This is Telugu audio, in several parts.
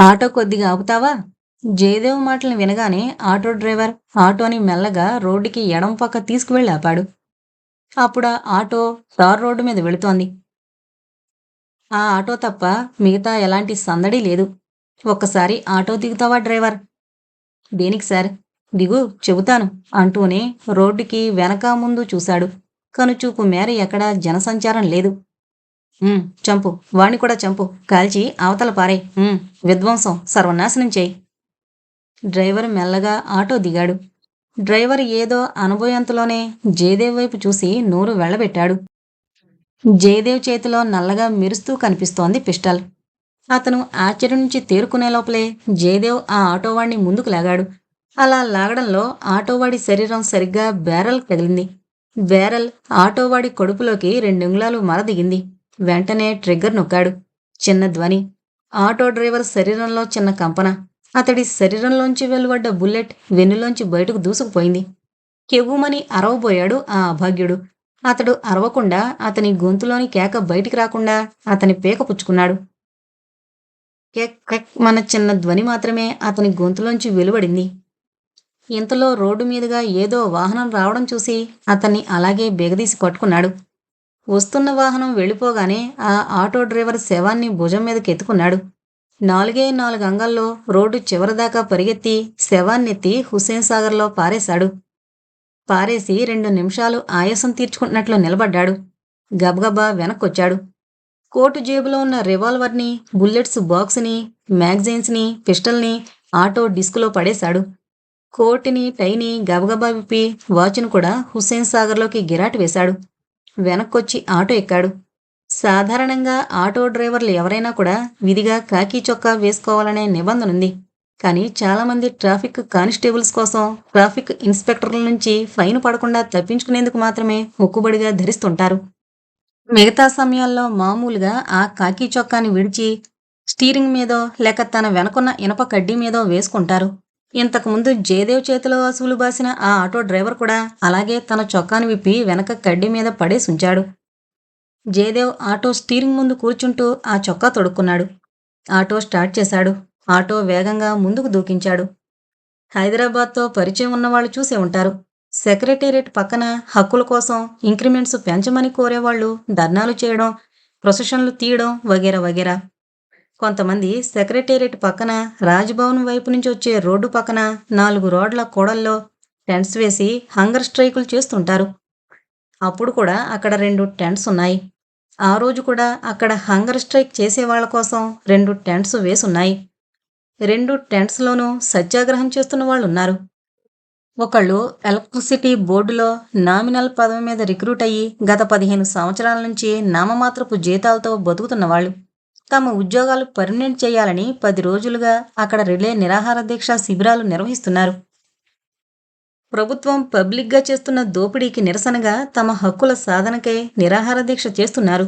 ఆటో కొద్దిగా ఆపుతావా? జయదేవ్ మాటలు వినగానే ఆటో డ్రైవర్ ఆటోని మెల్లగా రోడ్డుకి ఎడం పక్క తీసుకువెళ్ళి ఆపాడు. అప్పుడు ఆ ఆటో తార్ రోడ్డు మీద వెళుతోంది. ఆ ఆటో తప్ప మిగతా ఎలాంటి సందడి లేదు. ఒక్కసారి ఆటో దిగుతావా డ్రైవర్? దేనికి సార్? దిగు చెబుతాను అంటూనే రోడ్డుకి వెనక ముందు చూశాడు. కనుచూపు మేర ఎక్కడా జనసంచారం లేదు. చంపు. వాణ్ణి కూడా చంపు. కాల్చి అవతల పారే విధ్వంసం. సర్వనాశనం చేయి. డ్రైవర్ మెల్లగా ఆటో దిగాడు. డ్రైవర్ ఏదో అనుభవంతలోనే జయదేవ్ వైపు చూసి నోరు వెళ్ళబెట్టాడు జయదేవ్ చేతిలో నల్లగా మెరుస్తూ కనిపిస్తోంది పిస్టల్. అతను ఆశ్చర్యం నుంచి తేరుకునే లోపలే జయదేవ్ ఆ ఆటోవాడిని ముందుకు లాగాడు. అలా లాగడంలో ఆటోవాడి శరీరం సరిగ్గా బేరల్ తగిలింది బేరల్ ఆటోవాడి కడుపులోకి రెండంగుళాలు మరదిగింది. వెంటనే ట్రిగ్గర్ నొక్కాడు. చిన్న ధ్వని. ఆటో డ్రైవర్ శరీరంలో చిన్న కంపన. అతడి శరీరంలోంచి వెలువడ్డ బుల్లెట్ వెన్నులోంచి బయటకు దూసుకుపోయింది. కెవ్వుమని అరవబోయాడు ఆ అభాగ్యుడు. అతడు అరవకుండా అతని గొంతులోని కేక బయటికి రాకుండా అతని పేక పుచ్చుకున్నాడు. కెక్ కెక్ మన చిన్న ధ్వని మాత్రమే అతని గొంతులోంచి వెలువడింది. ఇంతలో రోడ్డు మీదుగా ఏదో వాహనం రావడం చూసి అతన్ని అలాగే బెగదీసి పట్టుకున్నాడు. వస్తున్న వాహనం వెళ్ళిపోగానే ఆ ఆటో డ్రైవర్ శవాన్ని భుజం మీదకెత్తుకున్నాడు. నాలుగే నాలుగు అంగల్లో రోడ్డు చివరిదాకా పరిగెత్తి శవాన్నెత్తి హుస్సేన్ సాగర్లో పారేశాడు. పారేసి రెండు నిమిషాలు ఆయాసం తీర్చుకుంటున్నట్లు నిలబడ్డాడు. గబగబా వెనక్కొచ్చాడు. కోటు జేబులో ఉన్న రివాల్వర్ని బుల్లెట్స్ బాక్స్ని మ్యాగజైన్స్ని పిస్టల్ని ఆటో డిస్కులో పడేశాడు. కోటిని టైని గబగబా విప్పి వాచ్ను కూడా హుస్సేన్ సాగర్లోకి గిరాటు వేశాడు. వెనక్కొచ్చి ఆటో ఎక్కాడు. సాధారణంగా ఆటో డ్రైవర్లు ఎవరైనా కూడా విధిగా కాకి చొక్కా వేసుకోవాలనే నిబంధన ఉంది కానీ చాలామంది ట్రాఫిక్ కానిస్టేబుల్స్ కోసం ట్రాఫిక్ ఇన్స్పెక్టర్ల నుంచి ఫైన్ పడకుండా తప్పించుకునేందుకు మాత్రమే మొక్కుబడిగా ధరిస్తుంటారు. మిగతా సమయాల్లో మామూలుగా ఆ కాకి చొక్కాని విడిచి స్టీరింగ్ మీదో లేక తన వెనకున్న ఇనప కడ్డీ మీదో వేసుకుంటారు. ఇంతకుముందు జయదేవ్ చేతిలో అసువులు బాసిన ఆ ఆటో డ్రైవర్ కూడా అలాగే తన చొక్కాను విప్పి వెనక కడ్డీ మీద పడేసి ఉంచాడు. జయదేవ్ ఆటో స్టీరింగ్ ముందు కూర్చుంటూ ఆ చొక్కా తొడుక్కున్నాడు. ఆటో స్టార్ట్ చేశాడు. ఆటో వేగంగా ముందుకు దూకించాడు. హైదరాబాద్తో పరిచయం ఉన్నవాళ్ళు చూసే ఉంటారు. సెక్రటేరియట్ పక్కన హక్కుల కోసం ఇంక్రిమెంట్స్ పెంచమని కోరేవాళ్ళు ధర్నాలు చేయడం ప్రొసెషన్లు తీయడం వగేరా వగేరా. కొంతమంది సెక్రటేరియట్ పక్కన రాజ్భవన్ వైపు నుంచి వచ్చే రోడ్డు పక్కన నాలుగు రోడ్ల కూడల్లో టెంట్స్ వేసి హంగర్ స్ట్రైకులు చేస్తుంటారు. అప్పుడు కూడా అక్కడ రెండు టెంట్స్ ఉన్నాయి. ఆ రోజు కూడా అక్కడ హంగర్ స్ట్రైక్ చేసే వాళ్ళ కోసం రెండు టెంట్స్ వేసున్నాయి. రెండు టెంట్స్లోనూ సత్యాగ్రహం చేస్తున్న వాళ్ళు ఉన్నారు ఒకళ్ళు ఎలక్ట్రిసిటీ బోర్డులో నామినల్ పదవి మీద రిక్రూట్ అయ్యి గత పదిహేను సంవత్సరాల నుంచి నామమాత్రపు జీతాలతో బతుకుతున్న వాళ్ళు. తమ ఉద్యోగాలు పర్మనెంట్ చేయాలని పది రోజులుగా అక్కడ రిలే నిరాహార దీక్ష శిబిరాలు నిర్వహిస్తున్నారు. ప్రభుత్వం పబ్లిక్గా చేస్తున్న దోపిడీకి నిరసనగా తమ హక్కుల సాధనకై నిరాహార దీక్ష చేస్తున్నారు.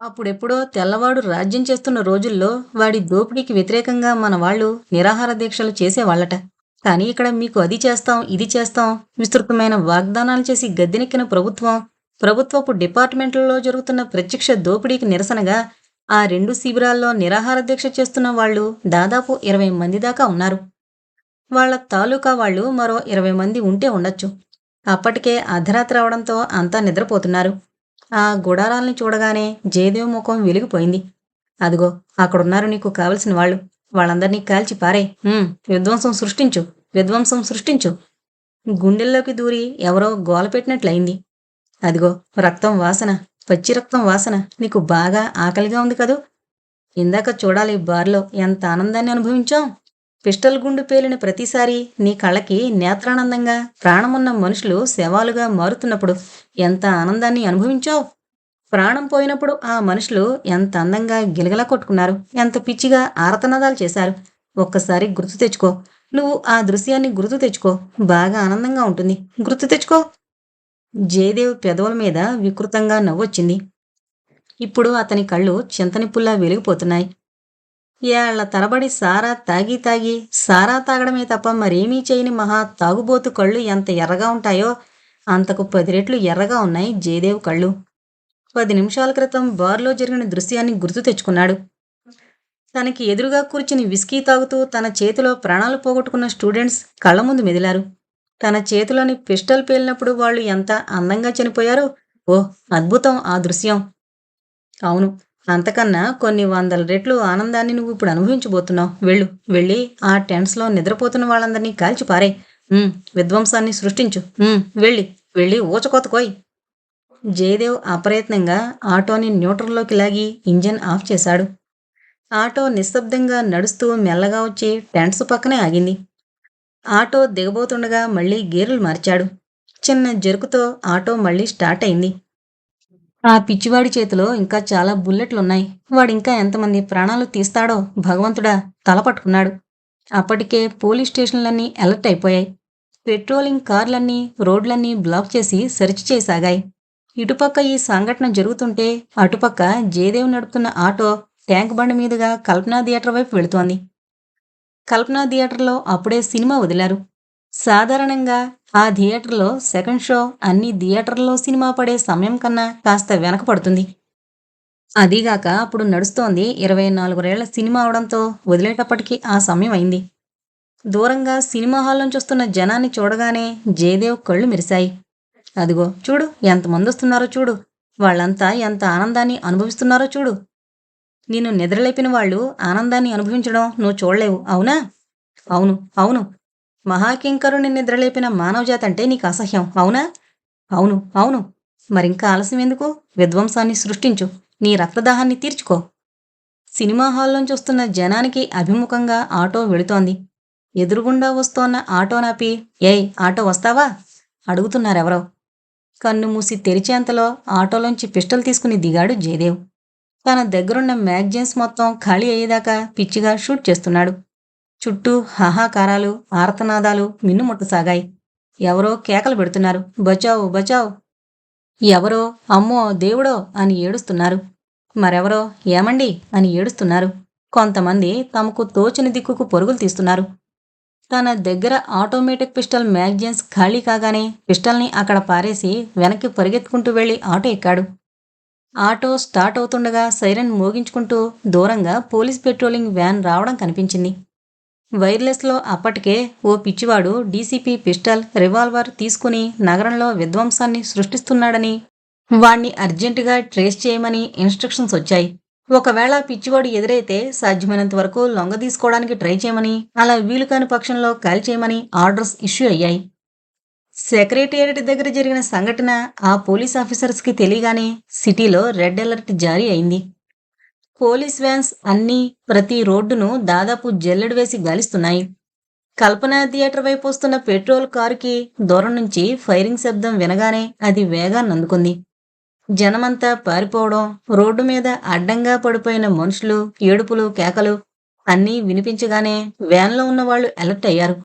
అప్పుడెప్పుడో తెల్లవాడు రాజ్యం చేస్తున్న రోజుల్లో వాడి దోపిడీకి వ్యతిరేకంగా మన వాళ్ళు నిరాహార దీక్షలు చేసేవాళ్ళట కానీ ఇక్కడ మీకు అది చేస్తాం ఇది చేస్తాం విస్తృతమైన వాగ్దానాలు చేసి గద్దెనెక్కిన ప్రభుత్వం ప్రభుత్వపు డిపార్ట్మెంట్లలో జరుగుతున్న ప్రత్యక్ష దోపిడీకి నిరసనగా ఆ రెండు శిబిరాల్లో నిరాహార దీక్ష చేస్తున్న వాళ్ళు దాదాపు ఇరవై మంది దాకా ఉన్నారు. వాళ్ళ తాలూకా వాళ్ళు మరో ఇరవై మంది ఉంటే ఉండొచ్చు. అప్పటికే అర్ధరాత్రి అవడంతో అంతా నిద్రపోతున్నారు. ఆ గుడారాల్ని చూడగానే జయదేవ్ ముఖం వెలిగిపోయింది. అదిగో అక్కడున్నారు నీకు కావలసిన వాళ్ళు. వాళ్ళందరినీ కాల్చి పారే. విధ్వంసం సృష్టించు విధ్వంసం సృష్టించు. గుండెల్లోకి దూరి ఎవరో గోల పెట్టినట్లయింది. అదిగో రక్తం వాసన. పచ్చి రక్తం వాసన నీకు బాగా ఆకలిగా ఉంది కదూ? ఇందాక చూడాలి బార్లో ఎంత ఆనందాన్ని అనుభవించాం. పిస్టల్ గుండు పేలిన ప్రతిసారి నీ కళ్ళకి నేత్రానందంగా ప్రాణమున్న మనుషులు శవాలుగా మారుతున్నప్పుడు ఎంత ఆనందాన్ని అనుభవించావు? ప్రాణం పోయినప్పుడు ఆ మనుషులు ఎంత అందంగా గిలగలా కొట్టుకున్నారు ఎంత పిచ్చిగా ఆరతనాదాలు చేశారు. ఒక్కసారి గుర్తు తెచ్చుకో. నువ్వు ఆ దృశ్యాన్ని గుర్తు తెచ్చుకో. బాగా ఆనందంగా ఉంటుంది. గుర్తు తెచ్చుకో. జయదేవ్ పెదవుల మీద వికృతంగా నవ్వొచ్చింది. ఇప్పుడు అతని కళ్ళు చింతనిప్పుల్లా వెలిగిపోతున్నాయి. ఏళ్ళ తరబడి సారా తాగి తాగి సారా తాగడమే తప్ప మరేమీ చేయని మహా తాగుబోతు కళ్ళు ఎంత ఎర్రగా ఉంటాయో అంతకు పది రెట్లు ఎర్రగా ఉన్నాయి జయదేవ్ కళ్ళు. పది నిమిషాల క్రితం బార్లో జరిగిన దృశ్యాన్ని గుర్తు తెచ్చుకున్నాడు. తనకి ఎదురుగా కూర్చుని విస్కీ తాగుతూ తన చేతిలో ప్రాణాలు పోగొట్టుకున్న స్టూడెంట్స్ కళ్ళ ముందు మెదిలారు. తన చేతిలోని పిస్టల్ పేలినప్పుడు వాళ్ళు ఎంత అందంగా చనిపోయారో ఓ అద్భుతం ఆ దృశ్యం. అవును అంతకన్నా కొన్ని వందల రెట్లు ఆనందాన్ని నువ్వు ఇప్పుడు అనుభవించబోతున్నావు. వెళ్ళు వెళ్ళి ఆ టెంట్స్లో నిద్రపోతున్న వాళ్ళందరినీ కాల్చి పారే. విధ్వంసాన్ని సృష్టించు. వెళ్ళి వెళ్ళి ఊచకోతకోయ్ జయదేవ్ అప్రయత్నంగా ఆటోని న్యూట్రల్లోకి లాగి ఇంజన్ ఆఫ్ చేశాడు. ఆటో నిశ్శబ్దంగా నడుస్తూ మెల్లగా వచ్చి టెంట్స్ పక్కనే ఆగింది. ఆటో దిగబోతుండగా మళ్ళీ గేర్లు మార్చాడు. చిన్న జరుకుతో ఆటో మళ్ళీ స్టార్ట్ అయింది. ఆ పిచ్చివాడి చేతిలో ఇంకా చాలా బుల్లెట్లున్నాయి. వాడింకా ఎంతమంది ప్రాణాలు తీస్తాడో భగవంతుడా తల పట్టుకున్నాడు. అప్పటికే పోలీస్ స్టేషన్లన్నీ అలర్ట్ అయిపోయాయి. పెట్రోలింగ్ కార్లన్నీ రోడ్లన్నీ బ్లాక్ చేసి సెర్చ్ చేసాగాయి. ఇటుపక్క ఈ సంఘటన జరుగుతుంటే అటుపక్క జయదేవ్ నడుపుతున్న ఆటో ట్యాంక్ బండి మీదుగా కల్పనా థియేటర్ వైపు వెళుతోంది. కల్పనా థియేటర్లో అప్పుడే సినిమా వదిలారు. సాధారణంగా ఆ థియేటర్లో సెకండ్ షో అన్ని థియేటర్లో సినిమా పడే సమయం కన్నా కాస్త వెనక పడుతుంది. అదీగాక అప్పుడు నడుస్తోంది ఇరవై నాలుగురేళ్ళ సినిమా అవడంతో వదిలేటప్పటికీ ఆ సమయం అయింది. దూరంగా సినిమా హాల్ నుంచి వస్తున్న జనాన్ని చూడగానే జయదేవ్ కళ్ళు మెరిశాయి. అదిగో చూడు ఎంతమంది వస్తున్నారో చూడు. వాళ్ళంతా ఎంత ఆనందాన్ని అనుభవిస్తున్నారో చూడు. నిన్ను నిద్రలేపిన వాళ్ళు ఆనందాన్ని అనుభవించడం నువ్వు చూడలేవు అవునా? అవును అవును. మహాకింకరుని నిద్రలేపిన మానవజాతి అంటే నీకు అసహ్యం అవునా? అవును అవును. మరింకా ఆలస్యం ఎందుకు? విధ్వంసాన్ని సృష్టించు నీ రక్తదాహాన్ని తీర్చుకో. సినిమా హాల్లోంచి వస్తున్న జనానికి అభిముఖంగా ఆటో వెళుతోంది. ఎదురుగుండా వస్తోన్న ఆటో నాపి ఏయ్ ఆటో వస్తావా? అడుగుతున్నారెవరో. కన్ను మూసి తెరిచేంతలో ఆటోలోంచి పిస్టల్ తీసుకుని దిగాడు జయదేవ్. తన దగ్గరున్న మ్యాగజైన్స్ మొత్తం ఖాళీ అయ్యేదాకా పిచ్చిగా షూట్ చేస్తున్నాడు. చుట్టూ హాహాకారాలు ఆర్తనాదాలు మిన్నుముట్టసాగాయి. ఎవరో కేకలు పెడుతున్నారు. బచావ్ బచావ్. ఎవరో అమ్మో దేవుడో అని ఏడుస్తున్నారు. మరెవరో ఏమండి అని ఏడుస్తున్నారు. కొంతమంది తమకు తోచిన దిక్కుకు పరుగులు తీస్తున్నారు. తన దగ్గర ఆటోమేటిక్ పిస్టల్ మ్యాగజైన్స్ ఖాళీ కాగానే పిస్టల్ని అక్కడ పారేసి వెనక్కి పరిగెత్తుకుంటూ వెళ్ళి ఆటో ఎక్కాడు. ఆటో స్టార్ట్ అవుతుండగా సైరన్ మోగించుకుంటూ దూరంగా పోలీస్ పెట్రోలింగ్ వ్యాన్ రావడం కనిపించింది. వైర్లెస్లో అప్పటికే ఓ పిచ్చివాడు డీసీపీ పిస్టల్ రివాల్వర్ తీసుకుని నగరంలో విధ్వంసాన్ని సృష్టిస్తున్నాడని వాణ్ణి అర్జెంటుగా ట్రేస్ చేయమని ఇన్స్ట్రక్షన్స్ వచ్చాయి. ఒకవేళ పిచ్చివాడు ఎదురైతే సాధ్యమైనంత వరకు లొంగ తీసుకోవడానికి ట్రై చేయమని అలా వీలు కాని పక్షంలో కాల్ చేయమని ఆర్డర్స్ ఇష్యూ అయ్యాయి. సెక్రటేరియట్ దగ్గర జరిగిన సంఘటన ఆ పోలీస్ ఆఫీసర్స్కి తెలియగానే సిటీలో రెడ్ అలర్ట్ జారీ అయింది. పోలీస్ వ్యాన్స్ అన్నీ ప్రతి రోడ్డును దాదాపు జల్లెడు వేసి గాలిస్తున్నాయి. కల్పన థియేటర్ వైపు వస్తున్న పెట్రోల్ కారుకి దూరం నుంచి ఫైరింగ్ శబ్దం వినగానే అది వేగాన్ని అందుకుంది. జనమంతా పారిపోవడం రోడ్డు మీద అడ్డంగా పడిపోయిన మనుషులు ఏడుపులు కేకలు అన్నీ వినిపించగానే వ్యాన్లో ఉన్న వాళ్ళు అలర్ట్ అయ్యారు.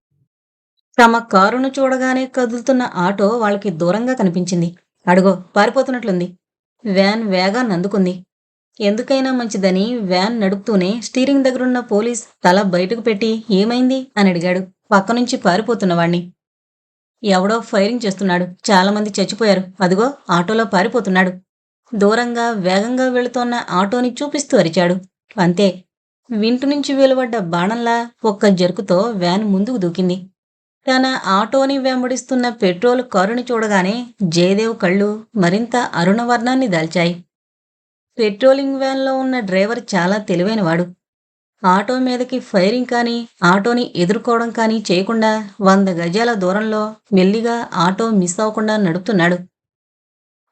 తమ కారును చూడగానే కదులుతున్న ఆటో వాళ్ళకి దూరంగా కనిపించింది. అడుగో పారిపోతున్నట్లుంది. వ్యాన్ వేగాన్ని అందుకుంది ఎందుకైనా మంచిదని వ్యాన్ నడుపుతూనే స్టీరింగ్ దగ్గరున్న పోలీస్ తల బయటకు పెట్టి ఏమైంది అని అడిగాడు. పక్క నుంచి పారిపోతున్నవాణ్ణి ఎవడో ఫైరింగ్ చేస్తున్నాడు. చాలామంది చచ్చిపోయారు. అదిగో ఆటోలో పారిపోతున్నాడు. దూరంగా వేగంగా వెళుతోన్న ఆటోని చూపిస్తూ అరిచాడు. అంతే. వింటు నుంచి వెలువడ్డ బాణంలా ఒక్క జరుకుతో వ్యాన్ ముందుకు దూకింది. తన ఆటోని వెంబడిస్తున్న పెట్రోల్ కారుని చూడగానే జయదేవ్ కళ్ళు మరింత అరుణవర్ణాన్ని దాల్చాయి. పెట్రోలింగ్ వ్యాన్లో ఉన్న డ్రైవర్ చాలా తెలివైనవాడు. ఆటో మీదకి ఫైరింగ్ కానీ ఆటోని ఎదుర్కోవడం కానీ చేయకుండా వంద గజాల దూరంలో మెల్లిగా ఆటో మిస్ అవ్వకుండా నడుపుతున్నాడు.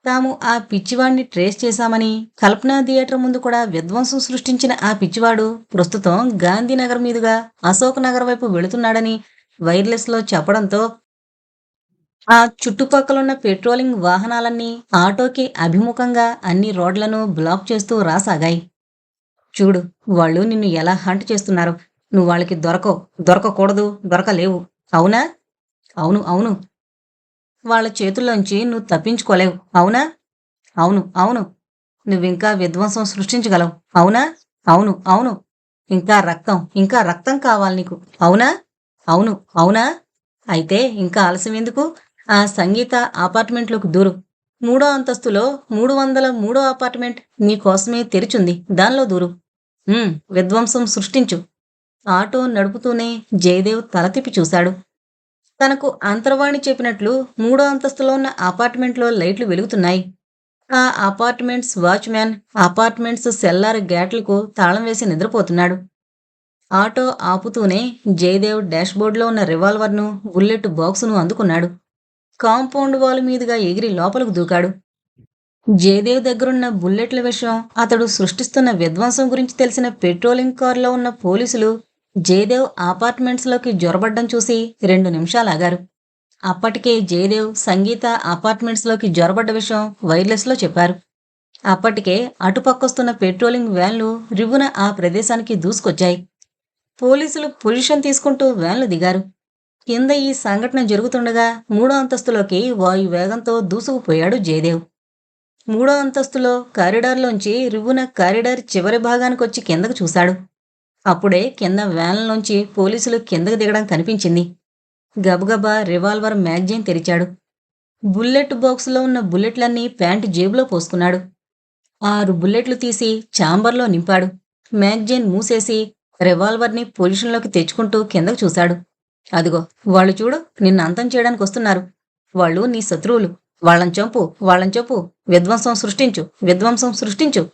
తాము ఆ పిచ్చివాడిని ట్రేస్ చేశామని కల్పనా థియేటర్ ముందు కూడా విధ్వంసం సృష్టించిన ఆ పిచ్చివాడు ప్రస్తుతం గాంధీనగర్ మీదుగా అశోక్ నగర్ వైపు వెళుతున్నాడని వైర్లెస్లో చెప్పడంతో ఆ చుట్టుపక్కలున్న పెట్రోలింగ్ వాహనాలన్నీ ఆటోకి అభిముఖంగా అన్ని రోడ్లను బ్లాక్ చేస్తూ రాసాగాయి. చూడు వాళ్ళు నిన్ను ఎలా హంట్ చేస్తున్నారు? నువ్వు వాళ్ళకి దొరకవు దొరకకూడదు దొరకలేవు. అవునా? అవును అవును. వాళ్ళ చేతుల్లోంచి నువ్వు తప్పించుకోలేవు. అవునా? అవును అవును. నువ్వింకా విధ్వంసం సృష్టించగలవు. అవునా? అవును అవును. ఇంకా రక్తం ఇంకా రక్తం కావాలి నీకు. అవునా? అవును అవునా? అయితే ఇంకా ఆలస్యం ఎందుకు? ఆ సంగీత అపార్ట్మెంట్లోకి దూరు. మూడో అంతస్తులో మూడు వందల మూడో అపార్ట్మెంట్ నీకోసమే తెరిచుంది. దానిలో దూరు. విధ్వంసం సృష్టించు. ఆటో నడుపుతూనే జయదేవ్ తల తిప్పి చూశాడు. తనకు అంతర్వాణి చెప్పినట్లు మూడో అంతస్తులో ఉన్న అపార్ట్మెంట్లో లైట్లు వెలుగుతున్నాయి. ఆ అపార్ట్మెంట్స్ వాచ్మ్యాన్ అపార్ట్మెంట్స్ సెల్లార్ గేట్లకు తాళం వేసి నిద్రపోతున్నాడు. ఆటో ఆపుతూనే జయదేవ్ డాష్బోర్డ్లో ఉన్న రివాల్వర్ను బుల్లెట్ బాక్సును అందుకున్నాడు. కాంపౌండ్ వాల్ మీదుగా ఎగిరి లోపలకు దూకాడు. జయదేవ్ దగ్గరున్న బుల్లెట్ల విషయం అతడు సృష్టిస్తున్న విధ్వంసం గురించి తెలిసిన పెట్రోలింగ్ కారులో ఉన్న పోలీసులు జయదేవ్ అపార్ట్మెంట్స్లోకి జొరబడ్డం చూసి రెండు నిమిషాలు ఆగారు అప్పటికే జయదేవ్ సంగీత అపార్ట్మెంట్స్లోకి జొరబడ్డ విషయం వైర్లెస్లో చెప్పారు. అప్పటికే అటుపక్కొస్తున్న పెట్రోలింగ్ వ్యాన్లు రివ్వున ఆ ప్రదేశానికి దూసుకొచ్చాయి. పోలీసులు పొజిషన్ తీసుకుంటూ వ్యాన్లు దిగారు. కింద ఈ సంఘటన జరుగుతుండగా మూడో అంతస్తులోకి వాయు వేగంతో దూసుకుపోయాడు జయదేవ్. మూడో అంతస్తులో కారిడార్లోంచి రివ్వున కారిడార్ చివరి భాగానికొచ్చి కిందకు చూశాడు. అప్పుడే కింద వ్యాన్లోంచి పోలీసులు కిందకు దిగడం కనిపించింది. గబగబా రివాల్వర్ మ్యాగజైన్ తెరిచాడు. బుల్లెట్ బాక్సులో ఉన్న బుల్లెట్లన్నీ ప్యాంటు జేబులో పోసుకున్నాడు. ఆరు బుల్లెట్లు తీసి ఛాంబర్లో నింపాడు. మ్యాగజైన్ మూసేసి రివాల్వర్ని పొజిషన్లోకి తెచ్చుకుంటూ కిందకు చూశాడు. అదిగో వాళ్ళు చూడు నిన్ను అంతం చేయడానికి వస్తున్నారు. వాళ్ళు నీ శత్రువులు. వాళ్ళని చంపు వాళ్ళని చంపు. విధ్వంసం సృష్టించు విధ్వంసం సృష్టించు.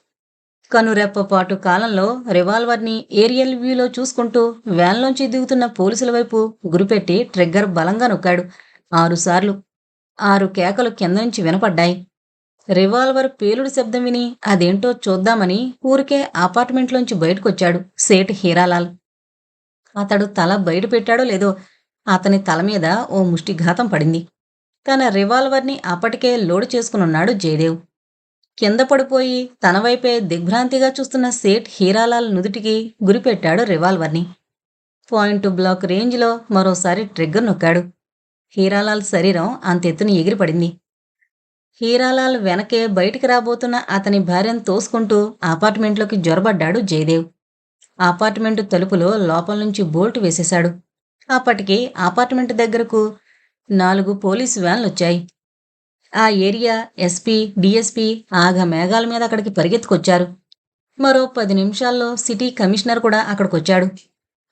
కనురెప్పపాటు కాలంలో రివాల్వర్ని ఏరియల్ వ్యూలో చూసుకుంటూ వ్యాన్లోంచి దిగుతున్న పోలీసుల వైపు గురిపెట్టి ట్రిగ్గర్ బలంగా నొక్కాడు. ఆరుసార్లు ఆరు కేకలు కింద నుంచి వినపడ్డాయి. రివాల్వర్ పేలుడు శబ్దం విని అదేంటో చూద్దామని ఊరికే అపార్ట్మెంట్లోంచి బయటకొచ్చాడు సేట్ హీరాలాల్. అతడు తల బయట పెట్టాడో లేదో అతని తల మీద ఓ ముష్టిఘాతం పడింది. తన రివాల్వర్ని అప్పటికే లోడు చేసుకునున్నాడు జయదేవ్. కింద పడిపోయి తన వైపే దిగ్భ్రాంతిగా చూస్తున్న సేట్ హీరాలాల్ నుదుటికి గురిపెట్టాడు రివాల్వర్ని. పాయింట్ బ్లాక్ రేంజ్లో మరోసారి ట్రిగ్గర్ నొక్కాడు. హీరాలాల్ శరీరం అంతెత్తున ఎగిరిపడింది. హీరాలాల్ వెనకే బయటికి రాబోతున్న అతని భార్యను తోసుకుంటూ అపార్ట్మెంట్లోకి జొరబడ్డాడు జయదేవ్. అపార్ట్మెంటు తలుపులో లోపల నుంచి బోల్ట్ వేసేశాడు. అప్పటికి అపార్ట్మెంట్ దగ్గరకు నాలుగు పోలీస్ వ్యాన్లు వచ్చాయి ఆ ఏరియా ఎస్పీ డిఎస్పీ ఆగ మేఘాల మీద అక్కడికి పరిగెత్తుకొచ్చారు. మరో పది నిమిషాల్లో సిటీ కమిషనర్ కూడా అక్కడికొచ్చాడు.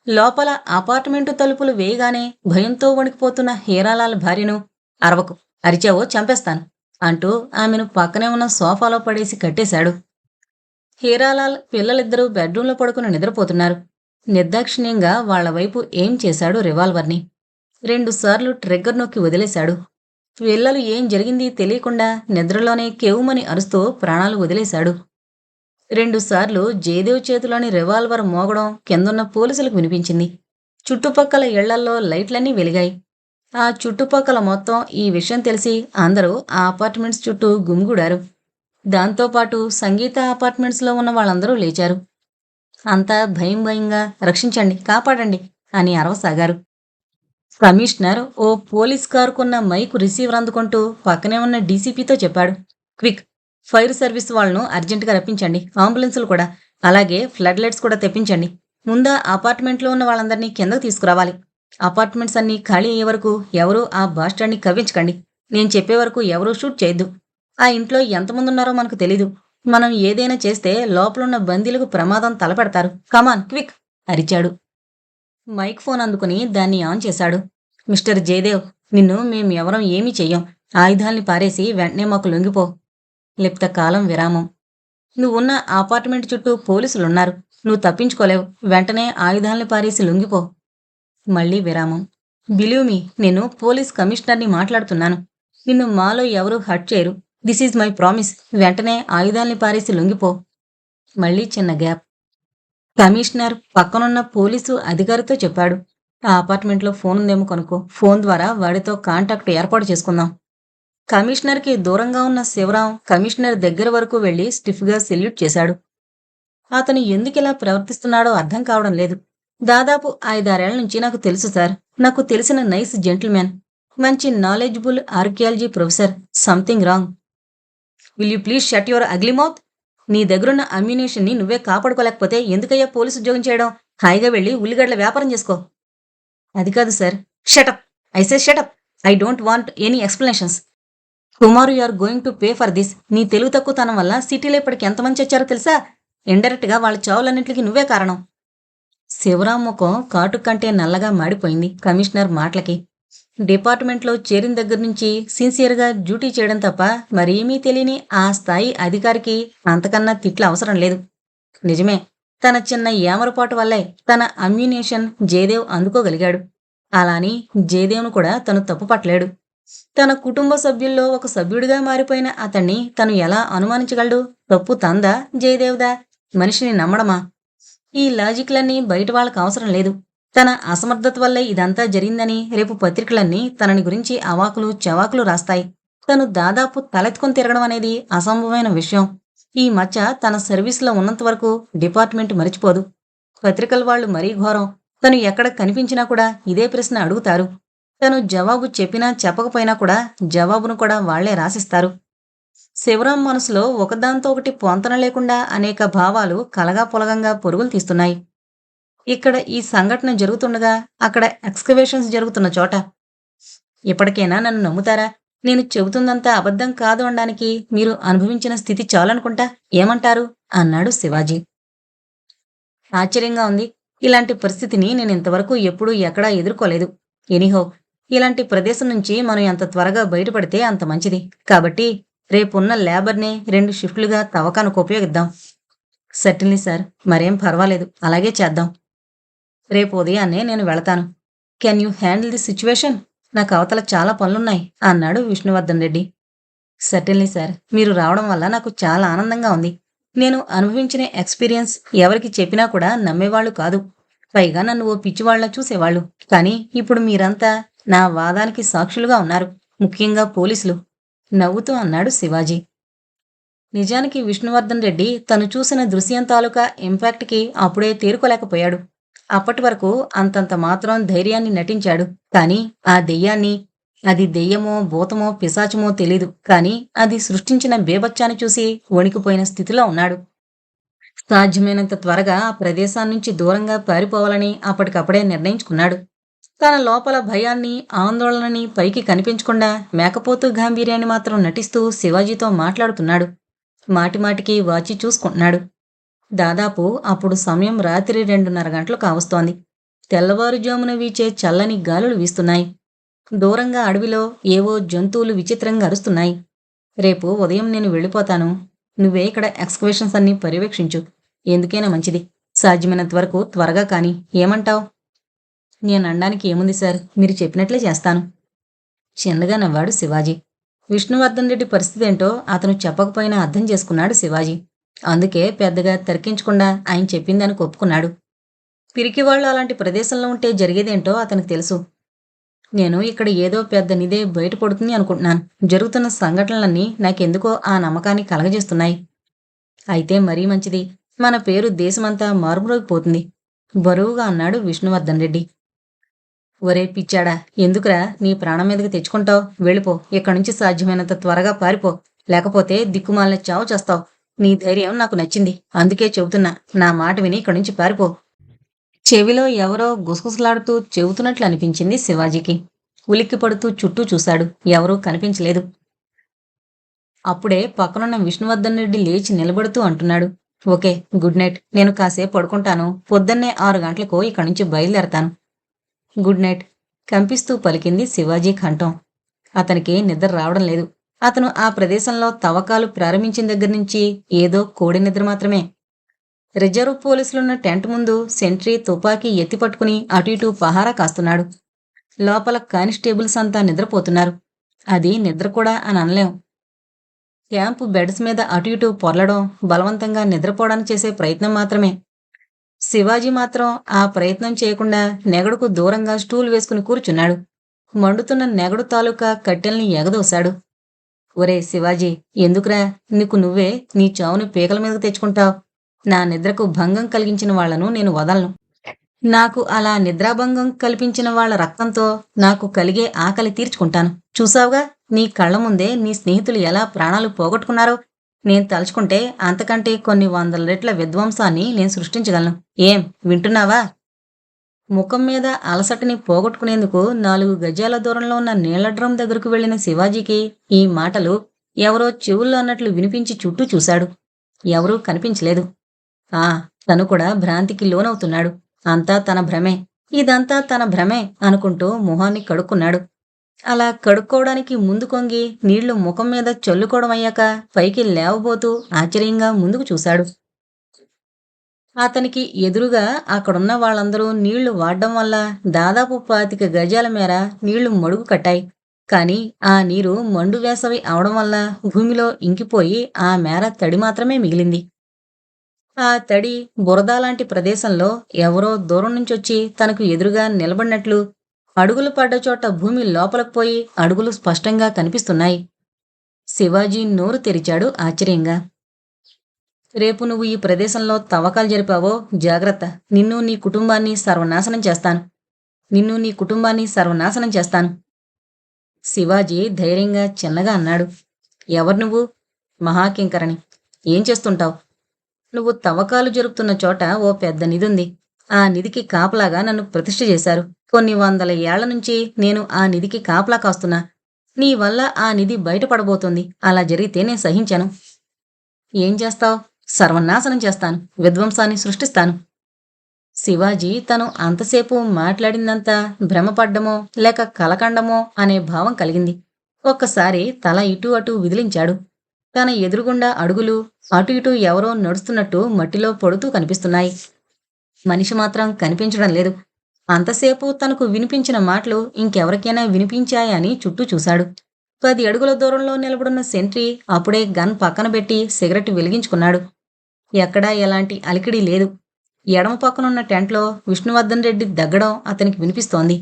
లోపల అపార్ట్మెంటు తలుపులు వేయగానే భయంతో వణికిపోతున్న హీరాలాల్ భార్యను అరవకు అరిచావో చంపేస్తాను. అంటూ ఆమెను పక్కనే ఉన్న సోఫాలో పడేసి కట్టేశాడు. హీరాలాల్ పిల్లలిద్దరూ బెడ్రూంలో పడుకుని నిద్రపోతున్నారు. నిర్దాక్షిణ్యంగా వాళ్ళ వైపు ఏం చేశాడు రివాల్వర్ని. రెండుసార్లు ట్రిగ్గర్ నొక్కి వదిలేశాడు. పిల్లలు ఏం జరిగింది తెలియకుండా నిద్రలోనే కేవుమని అరుస్తూ ప్రాణాలు వదిలేశాడు. రెండుసార్లు జయదేవ్ చేతిలోని రివాల్వర్ మోగడం కిందున్న పోలీసులకు వినిపించింది. చుట్టుపక్కల ఇళ్ళల్లో లైట్లన్నీ వెలిగాయి. ఆ చుట్టుపక్కల మొత్తం ఈ విషయం తెలిసి అందరూ ఆ అపార్ట్మెంట్స్ చుట్టూ గుమిగూడారు. దాంతోపాటు సంగీత అపార్ట్మెంట్స్లో ఉన్న వాళ్ళందరూ లేచారు. అంతా భయం భయంగా రక్షించండి కాపాడండి అని అరవసాగారు. కమిషనర్ ఓ పోలీస్ కారుకున్న మైకు రిసీవర్ అందుకుంటూ పక్కనే ఉన్న డీసీపీతో చెప్పాడు. క్విక్ ఫైర్ సర్వీస్ వాళ్ళను అర్జెంటుగా రప్పించండి అంబులెన్సులు కూడా అలాగే ఫ్లడ్ లైట్స్ కూడా తెప్పించండి. ముందా అపార్ట్మెంట్లో ఉన్న వాళ్ళందరినీ కిందకు తీసుకురావాలి. అపార్ట్మెంట్స్ అన్నీ ఖాళీ అయ్యే వరకు ఎవరూ ఆ బాస్టాండ్ని కవ్వించకండి. నేను చెప్పే వరకు ఎవరూ షూట్ చేయొద్దు. ఆ ఇంట్లో ఎంతమంది ఉన్నారో మనకు తెలీదు. మనం ఏదైనా చేస్తే లోపలున్న బందీలకు ప్రమాదం తలపెడతారు. కమాన్ క్విక్ అరిచాడు. మైక్ ఫోన్ అందుకుని దాన్ని ఆన్ చేశాడు. మిస్టర్ జయదేవ్ నిన్ను మేము ఎవరం ఏమీ చెయ్యం. ఆయుధాల్ని పారేసి వెంటనే మాకు లొంగిపో. లిప్త కాలం విరామం. నువ్వున్న అపార్ట్మెంట్ చుట్టూ పోలీసులున్నారు. నువ్వు తప్పించుకోలేవు. వెంటనే ఆయుధాల్ని పారేసి లొంగిపో. మళ్ళీ విరామం. బిలీవ్ మీ నేను పోలీస్ కమిషనర్ని మాట్లాడుతున్నాను. నిన్ను మాలో ఎవరూ హట్ చేయరు. దిస్ ఈజ్ మై ప్రామిస్ వెంటనే ఆయుధాల్ని పారేసి లొంగిపో. మళ్ళీ చిన్న గ్యాప్. కమిషనర్ పక్కనున్న పోలీసు అధికారితో చెప్పాడు. ఆ అపార్ట్మెంట్లో ఫోన్ ఉందేమో కనుక్కో. ఫోన్ ద్వారా వాడితో కాంటాక్ట్ ఏర్పాటు చేసుకుందాం. కమిషనర్కి దూరంగా ఉన్న శివరాం కమిషనర్ దగ్గర వరకు వెళ్ళి స్టిఫ్గా సెల్యూట్ చేశాడు. అతను ఎందుకిలా ప్రవర్తిస్తున్నాడో అర్థం కావడం లేదు. దాదాపు ఐదారేళ్ళ నుంచి నాకు తెలుసు సార్. నాకు తెలిసిన నైస్ జెంటిల్మ్యాన్ మంచి knowledgeable archaeology professor something wrong. Will you please shut your ugly mouth నీ దగ్గరున్న అమ్యునేషన్ని నువ్వే కాపాడుకోలేకపోతే ఎందుకయ్యా పోలీసు ఉద్యోగం చేయడం? హాయిగా వెళ్ళి ఉల్లిగడ్డల వ్యాపారం చేసుకో. అది కాదు sir. Shut up I say shut up I don't want any explanations Kumar you are going to pay for this నీ తెలుగు తక్కువతనం వల్ల సిటీలో ఇప్పటికి ఎంతమంది వచ్చారో తెలుసా? ఇండైరెక్ట్గా వాళ్ళ చావులన్నింటికి నువ్వే కారణం. శివరాం ముఖం కాటు కంటే నల్లగా మాడిపోయింది కమిషనర్ మాటలకి. డిపార్ట్మెంట్లో చేరిన దగ్గర నుంచి సిన్సియర్గా డ్యూటీ చేయడం తప్ప మరేమీ తెలియని ఆ స్థాయి అధికారికి అంతకన్నా తిట్లు అవసరం లేదు. నిజమే తన చిన్న ఏమరపాటు వల్లే తన అమ్యునేషన్ జయదేవ్ అందుకోగలిగాడు. అలాని జయదేవ్ను కూడా తను తప్పుపట్టలేడు తన కుటుంబ సభ్యుల్లో ఒక సభ్యుడిగా మారిపోయిన అతన్ని తను ఎలా అనుమానించగలడు? తప్పు తందా జయదేవ్దా? మనిషిని నమ్మడమా? ఈ లాజిక్లన్నీ బయట వాళ్ళకి అవసరం లేదు. తన అసమర్థత వల్లే ఇదంతా జరిగిందని రేపు పత్రికలన్నీ తనని గురించి అవాకులు చవాకులు రాస్తాయి. తను దాదాపు తలెత్తుకొని తిరగడం అనేది అసంభవమైన విషయం. ఈ మధ్య తన సర్వీసులో ఉన్నంత వరకు డిపార్ట్మెంట్ మరిచిపోదు. పత్రికల వాళ్ళు మరీ ఘోరం. తను ఎక్కడ కనిపించినా కూడా ఇదే ప్రశ్న అడుగుతారు. తను జవాబు చెప్పినా చెప్పకపోయినా కూడా జవాబును కూడా వాళ్ళే రాసిస్తారు. శివరాం మనసులో ఒకదాంతో ఒకటి పొంతన లేకుండా అనేక భావాలు కలగా పొలగంగా పొరుగులు తీస్తున్నాయి. ఇక్కడ ఈ సంఘటన జరుగుతుండగా అక్కడ ఎక్స్కవేషన్స్ జరుగుతున్న చోట. ఇప్పటికైనా నన్ను నమ్ముతారా? నేను చెబుతుందంతా అబద్ధం కాదు అనడానికి మీరు అనుభవించిన స్థితి చాలనుకుంటా ఏమంటారు? అన్నాడు శివాజీ. ఆశ్చర్యంగా ఉంది. ఇలాంటి పరిస్థితిని నేను ఇంతవరకు ఎప్పుడూ ఎక్కడా ఎదుర్కోలేదు. ఎనీహో ఇలాంటి ప్రదేశం నుంచి మనం ఎంత త్వరగా బయటపడితే అంత మంచిది. కాబట్టి రేపున్న లేబర్ని రెండు షిఫ్ట్లుగా తవ్వకానికి ఉపయోగిద్దాం. సర్టిన్లీ సార్ మరేం పర్వాలేదు. అలాగే చేద్దాం. రేపు ఉదయాన్నే నేను వెళతాను. Can you handle the situation? నాకు అవతల చాలా పనులున్నాయి అన్నాడు విష్ణువర్ధన్ రెడ్డి. సర్టిన్లీ సార్ మీరు రావడం వల్ల నాకు చాలా ఆనందంగా ఉంది. నేను అనుభవించిన ఎక్స్పీరియన్స్ ఎవరికి చెప్పినా కూడా నమ్మేవాళ్ళు కాదు. పైగా నన్ను ఓ పిచ్చివాళ్ళ చూసేవాళ్ళు. కానీ ఇప్పుడు మీరంతా నా వాదానికి సాక్షులుగా ఉన్నారు. ముఖ్యంగా పోలీసులు. నవ్వుతూ అన్నాడు శివాజీ. నిజానికి విష్ణువర్ధన్ రెడ్డి తను చూసిన దృశ్యం తాలూకా ఇంపాక్ట్కి అప్పుడే తేరుకోలేకపోయాడు. అప్పటి వరకు అంతంత మాత్రం ధైర్యాన్ని నటించాడు. కానీ ఆ దెయ్యాన్ని అది దెయ్యమో భూతమో పిశాచమో తెలీదు. కాని అది సృష్టించిన బేబచ్చాన్ని చూసి వణికిపోయిన స్థితిలో ఉన్నాడు. సాధ్యమైనంత త్వరగా ఆ ప్రదేశాన్నించి దూరంగా పారిపోవాలని అప్పటికప్పుడే నిర్ణయించుకున్నాడు. తన లోపల భయాన్ని ఆందోళనని పైకి కనిపించకుండా మేకపోతు గాంభీర్యాన్ని మాత్రం నటిస్తూ శివాజీతో మాట్లాడుతున్నాడు. మాటిమాటికి వాచి చూసుకుంటున్నాడు. దాదాపు అప్పుడు సమయం రాత్రి రెండున్నర గంటలు కావస్తోంది. తెల్లవారుజామున వీచే చల్లని గాలులు వీస్తున్నాయి. దూరంగా అడవిలో ఏవో జంతువులు విచిత్రంగా అరుస్తున్నాయి. రేపు ఉదయం నేను వెళ్ళిపోతాను. నువ్వే ఇక్కడ ఎక్స్కవేషన్స్ అన్ని పర్యవేక్షించు. ఎందుకైనా మంచిది. సాధ్యమైనంత వరకు త్వరగా కానీ ఏమంటావ్? నేను అనడానికి ఏముంది సార్? మీరు చెప్పినట్లే చేస్తాను. చిన్నగా నవ్వాడు శివాజీ. విష్ణువర్ధన్ రెడ్డి పరిస్థితి ఏంటో అతను చెప్పకపోయినా అర్థం చేసుకున్నాడు శివాజీ. అందుకే పెద్దగా తర్కించకుండా ఆయన చెప్పిందని ఒప్పుకున్నాడు. పిరికివాళ్ళు అలాంటి ప్రదేశంలో ఉంటే జరిగేదేంటో అతనికి తెలుసు. నేను ఇక్కడ ఏదో పెద్ద నిదే బయటపడుతుంది అనుకుంటున్నాను. జరుగుతున్న సంఘటనలన్నీ నాకెందుకో ఆ నమ్మకాన్ని కలగజేస్తున్నాయి. అయితే మరీ మంచిది. మన పేరు దేశమంతా మారుమ్రోగిపోతుంది. బరువుగా అన్నాడు విష్ణువర్ధన్ రెడ్డి. ఒరే పిచ్చాడా ఎందుకురా నీ ప్రాణం మీదకి తెచ్చుకుంటావు? వెళ్ళిపో ఇక్కడి నుంచి సాధ్యమైనంత త్వరగా పారిపో. లేకపోతే దిక్కుమాలిన చావు చేస్తావు. నీ ధైర్యం నాకు నచ్చింది. అందుకే చెబుతున్నా నా మాట విని ఇక్కడి నుంచి పారిపో. చెవిలో ఎవరో గుసగుసలాడుతూ చెబుతున్నట్లు అనిపించింది శివాజీకి. ఉలిక్కి పడుతూ చుట్టూ చూశాడు. ఎవరూ కనిపించలేదు. అప్పుడే పక్కనున్న విష్ణువర్ధన్ రెడ్డి లేచి నిలబడుతూ అంటున్నాడు. Okay good night. నేను కాసేపు పడుకుంటాను. పొద్దున్నే ఆరు గంటలకు ఇక్కడి నుంచి బయలుదేరతాను. గుడ్ నైట్ కంపిస్తూ పలికింది శివాజీ కంఠం. అతనికి నిద్ర రావడం లేదు. అతను ఆ ప్రదేశంలో తవ్వకాలు ప్రారంభించిన దగ్గర నుంచి ఏదో కోడి నిద్ర మాత్రమే. రిజర్వ్ పోలీసులున్న టెంట్ ముందు సెంట్రీ తుపాకీ ఎత్తి పట్టుకుని అటు ఇటు పహారా కాస్తున్నాడు. లోపల కానిస్టేబుల్స్ అంతా నిద్రపోతున్నారు. అది నిద్ర కూడా అని అనలేం. క్యాంపు బెడ్స్ మీద అటు ఇటు పొరలడం బలవంతంగా నిద్రపోవడానికి చేసే ప్రయత్నం మాత్రమే. శివాజీ మాత్రం ఆ ప్రయత్నం చేయకుండా నెగడుకు దూరంగా స్టూల్ వేసుకుని కూర్చున్నాడు. మండుతున్న నెగడు తాలూకా కట్టెల్ని ఎగదోశాడు. ఒరే శివాజీ ఎందుకురా? నీకు నువ్వే నీ చావుని పీకల మీదకు తెచ్చుకుంటావు. నా నిద్రకు భంగం కలిగించిన వాళ్ళను నేను వదలను. నాకు అలా నిద్రాభంగం కల్పించిన వాళ్ళ రక్తంతో నాకు కలిగే ఆకలి తీర్చుకుంటాను. చూసావుగా? నీ కళ్ళ ముందే నీ స్నేహితులు ఎలా ప్రాణాలు పోగొట్టుకున్నారో? నేను తలుచుకుంటే అంతకంటే కొన్ని వందల రెట్ల విధ్వంసాన్ని నేను సృష్టించగలను. ఏం వింటున్నావా? ముఖం మీద అలసటని పోగొట్టుకునేందుకు నాలుగు గజాల దూరంలో ఉన్న నీళ్ళ డ్రమ్ దగ్గరకు వెళ్ళిన శివాజీకి ఈ మాటలు ఎవరో చెవుల్లో అన్నట్లు వినిపించి చుట్టూ చూశాడు. ఎవరూ కనిపించలేదు. ఆ తను కూడా భ్రాంతికి లోనవుతున్నాడు. అంతా తన భ్రమే. ఇదంతా తన భ్రమే అనుకుంటూ మొహాన్ని కడుక్కున్నాడు. అలా కడుక్కోవడానికి ముందు కొంగి నీళ్ళు ముఖం మీద చల్లుకోవడం అయ్యాక పైకి లేవబోతూ ఆశ్చర్యంగా ముందుకు చూశాడు. అతనికి ఎదురుగా అక్కడున్న వాళ్ళందరూ నీళ్ళు వాడడం వల్ల దాదాపు పాతిక గజాల మేర నీళ్ళు మడుగు కట్టాయి. కానీ ఆ నీరు మండు వేసవి అవడం వల్ల భూమిలో ఇంకిపోయి ఆ మేర తడి మాత్రమే మిగిలింది. ఆ తడి బురద లాంటి ప్రదేశంలో ఎవరో దూరం నుంచొచ్చి తనకు ఎదురుగా నిలబడినట్లు అడుగులు పడ్డ చోట భూమి లోపలకు పోయి అడుగులు స్పష్టంగా కనిపిస్తున్నాయి. శివాజీ నోరు తెరిచాడు ఆశ్చర్యంగా. రేపు నువ్వు ఈ ప్రదేశంలో తవ్వకాలు జరిపావో? జాగ్రత్త. నిన్ను నీ కుటుంబాన్ని సర్వనాశనం చేస్తాను. నిన్ను నీ కుటుంబాన్ని సర్వనాశనం చేస్తాను. శివాజీ ధైర్యంగా చిన్నగా అన్నాడు. ఎవరు నువ్వు? మహాకింకరణి. ఏం చేస్తుంటావు? నువ్వు తవ్వకాలు జరుపుతున్న చోట ఓ పెద్ద నిధుంది. ఆ నిధికి కాపలాగా నన్ను ప్రతిష్ఠ చేశారు. కొన్ని వందల ఏళ్ళ నుంచి నేను ఆ నిధికి కాపలా కాస్తున్నా. నీ వల్ల ఆ నిధి బయటపడబోతుంది. అలా జరిగితే నేను సహించాను. ఏం చేస్తావు? సర్వనాశనం చేస్తాను. విధ్వంసాన్ని సృష్టిస్తాను. శివాజీ తను అంతసేపు మాట్లాడిందంతా భ్రమపడ్డమో లేక కలకండమో అనే భావం కలిగింది. ఒక్కసారి తల ఇటు అటు విదిలించాడు. తన ఎదురుగుండా అడుగులు అటు ఇటు ఎవరో నడుస్తున్నట్టు మట్టిలో పడుతూ కనిపిస్తున్నాయి. మనిషి మాత్రం కనిపించడం లేదు. అంతసేపు తనకు వినిపించిన మాటలు ఇంకెవరికైనా వినిపించాయని చుట్టూ చూశాడు. పది అడుగుల దూరంలో నిలబడున్న సెంట్రీ అప్పుడే గన్ పక్కన పెట్టి సిగరెట్ వెలిగించుకున్నాడు. ఎక్కడా ఎలాంటి అలికిడి లేదు. ఎడమ పక్కనున్న టెంట్లో విష్ణువర్ధన్ రెడ్డి దగ్గడం అతనికి వినిపిస్తోంది.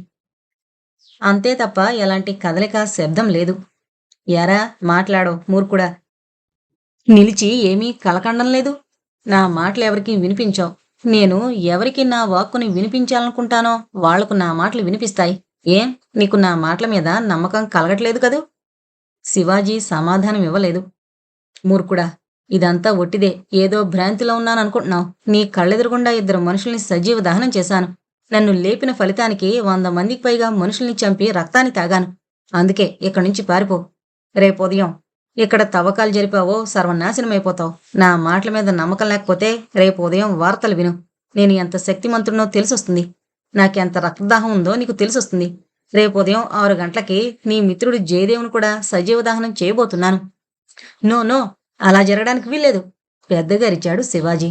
అంతే తప్ప ఎలాంటి కదలిక శబ్దం లేదు. ఎరా మాట్లాడో మూర్ఖుడా. నిలిచి ఏమీ కలకండం లేదు. నా మాటలు ఎవరికి వినిపించావు. నేను ఎవరికి నా వాక్కుని వినిపించాలనుకుంటానో వాళ్ళకు నా మాటలు వినిపిస్తాయి. ఏం? నీకు నా మాటల మీద నమ్మకం కలగట్లేదు కదూ? శివాజీ సమాధానం ఇవ్వలేదు. మూర్ఖుడా ఇదంతా ఒట్టిదే. ఏదో భ్రాంతిలో ఉన్నాననుకుంటున్నావు. నీ కళ్ళెదురుగుండా ఇద్దరు మనుషుల్ని సజీవ దహనం చేశాను. నన్ను లేపిన ఫలితానికి వంద మందికి పైగా మనుషుల్ని చంపి రక్తాన్ని తాగాను. అందుకే ఇక్కడి నుంచి పారిపో. రేపు ఉదయం ఇక్కడ తవ్వకాలు జరిపావో సర్వనాశనమైపోతావు నా మాటల మీద నమ్మకం లేకపోతే రేపు ఉదయం వార్తలు విను. నేను ఎంత శక్తిమంతుడినో తెలిసొస్తుంది. నాకెంత రక్తదాహం ఉందో నీకు తెలిసొస్తుంది. రేపు ఉదయం ఆరు గంటలకి నీ మిత్రుడు జయదేవుని కూడా సజీవ దహనం చేయబోతున్నాను. నో నో అలా జరగడానికి వీల్లేదు. పెద్దగా అరిచాడు శివాజీ.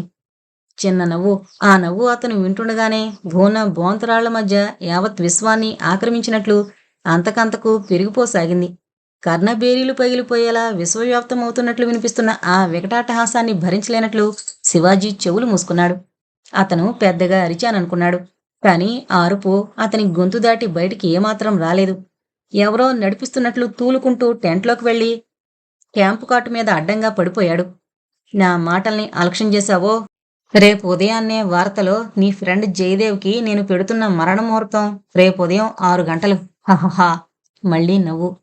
చిన్న నవ్వు. ఆ నవ్వు అతను వింటుండగానే భూన బోంతరాళ్ళ మధ్య యావత్ విశ్వాన్ని ఆక్రమించినట్లు అంతకంతకు పెరిగిపోసాగింది. కర్ణబేరీలు పగిలిపోయేలా విశ్వవ్యాప్తమవుతున్నట్లు వినిపిస్తున్న ఆ వికటాటహాసాన్ని భరించలేనట్లు శివాజీ చెవులు మూసుకున్నాడు. అతను పెద్దగా అరిచాననుకున్నాడు. కానీ ఆ అరుపు అతని గొంతు దాటి బయటికి ఏమాత్రం రాలేదు. ఎవరో నడిపిస్తున్నట్లు తూలుకుంటూ టెంట్లోకి వెళ్ళి క్యాంపు కాటు మీద అడ్డంగా పడిపోయాడు. నా మాటల్ని అలక్ష్యం చేశావో? రేపు ఉదయాన్నే వార్తలో నీ ఫ్రెండ్ జయదేవ్కి నేను పెడుతున్న మరణ ముహూర్తం రేపు ఉదయం ఆరు గంటలు. హహహా. మళ్ళీ నవ్వు.